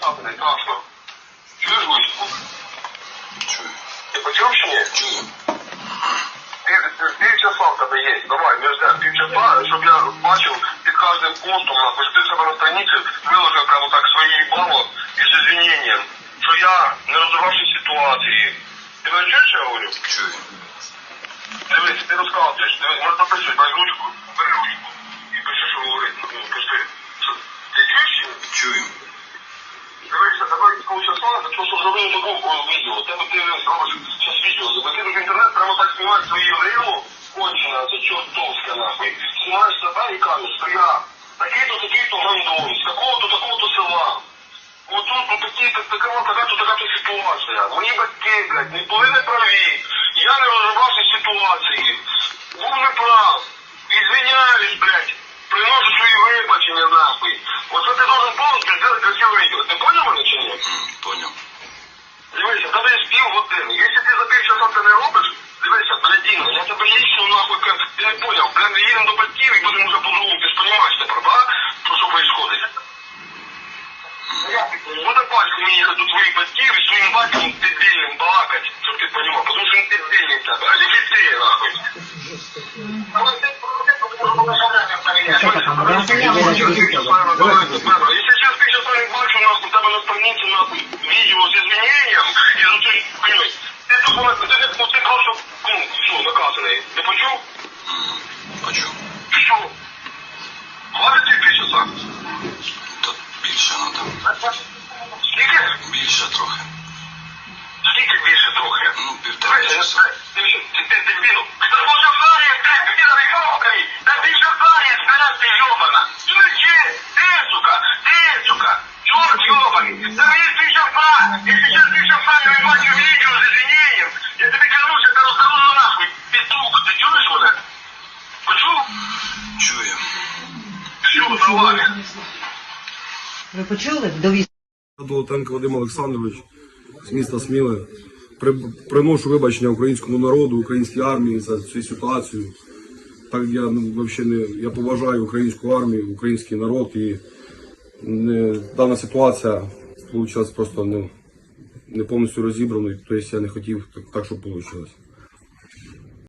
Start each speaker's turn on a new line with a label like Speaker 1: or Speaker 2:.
Speaker 1: страшно. Чуєш, Гусь?
Speaker 2: Чую.
Speaker 1: Ти почув чи ні?
Speaker 2: Чую.
Speaker 1: Пів- пів- Півчаса в тебе є. Давай, ми ждемо півчаса, щоб я бачив під кожним пунктом, нахуй, ти себе на страниці виложив прямо так свої їбало із извиненням, що я не розібравши ситуації. Ти мене чуєш, що я говорю?
Speaker 2: Чую.
Speaker 1: Дивись, ти розказуєш, дивись, можна записуй, дай ручку, бери ручку і пиши, що говорить. Ну, пиши. Ти чуєш?
Speaker 2: Чую.
Speaker 1: Дивися, давай полчаса, за те, що зробили таку відео. Тебе ти робиш зараз відео, закинув інтернет, прямо так знімаєш свої рило, кончено, це чортовська нахуй. Знімаєш і кажеш, що я такий-то, такий-то гандон, з такого-то, такого-то села. От тут, ну такі, така, така-то, така-то ситуація. Мої батьки, блядь, не були неправі. Я не розібрався ситуації. Був неправ. Извиняюсь, блядь. Приношу свої вибачення, нахуй. Оце ти должен повністю зробити красиве відео. Ти поняв мене чи ні?
Speaker 2: М, Поняв.
Speaker 1: Є пів години. Якщо ти за півчаса це не робиш, дивися, блядіно, я тебе лічно нахуй, ти не поняв, блядь, їдемо до батьків і будемо вже по-другому, ти ж розумієш тепер, да? Про що відбувається? Буде батько мені їхати до твоїх батьків і своїм батьком дебільним балакать, щоб ти розумів, тому що він дебільний тебе, а не ти, нахуй. Если сейчас ты сейчас бачу, нахуй, тебе на странице, нахуй, видео с извинением ну, просто, ну. Ти почув?
Speaker 2: Почув.
Speaker 1: Що? Хватить?
Speaker 2: Та більше треба.
Speaker 1: Скільки?
Speaker 2: Більше трохи.
Speaker 1: Скільки більше трохи?
Speaker 2: Ну, півтора часа.
Speaker 1: Ти що, ти, ти, Все!
Speaker 3: Ви почули? Довіз.
Speaker 4: Долотенко Вадим Олександрович з міста Сміле. При, приношу вибачення українському народу, українській армії за цю ситуацію. Так я ну, взагалі не я поважаю українську армію, український народ і не, дана ситуація вийшла просто не, не повністю розібраною. Тобто я не хотів так, так щоб вийшло.